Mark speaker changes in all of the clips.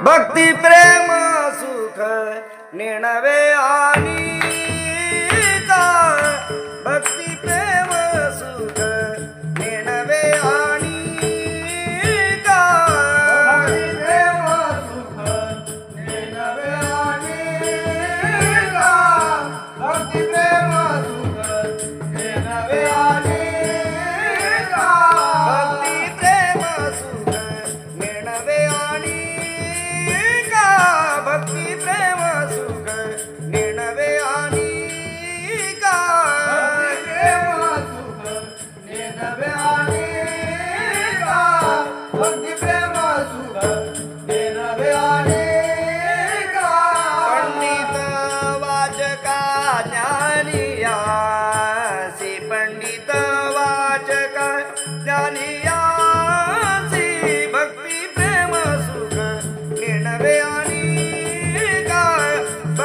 Speaker 1: भक्ती प्रेम सुख नेणवे आणि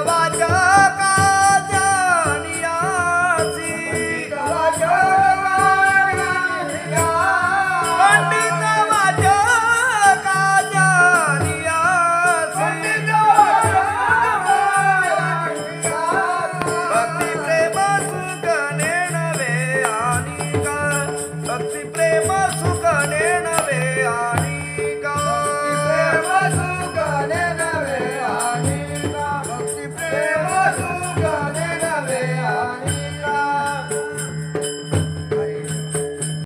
Speaker 1: वाचा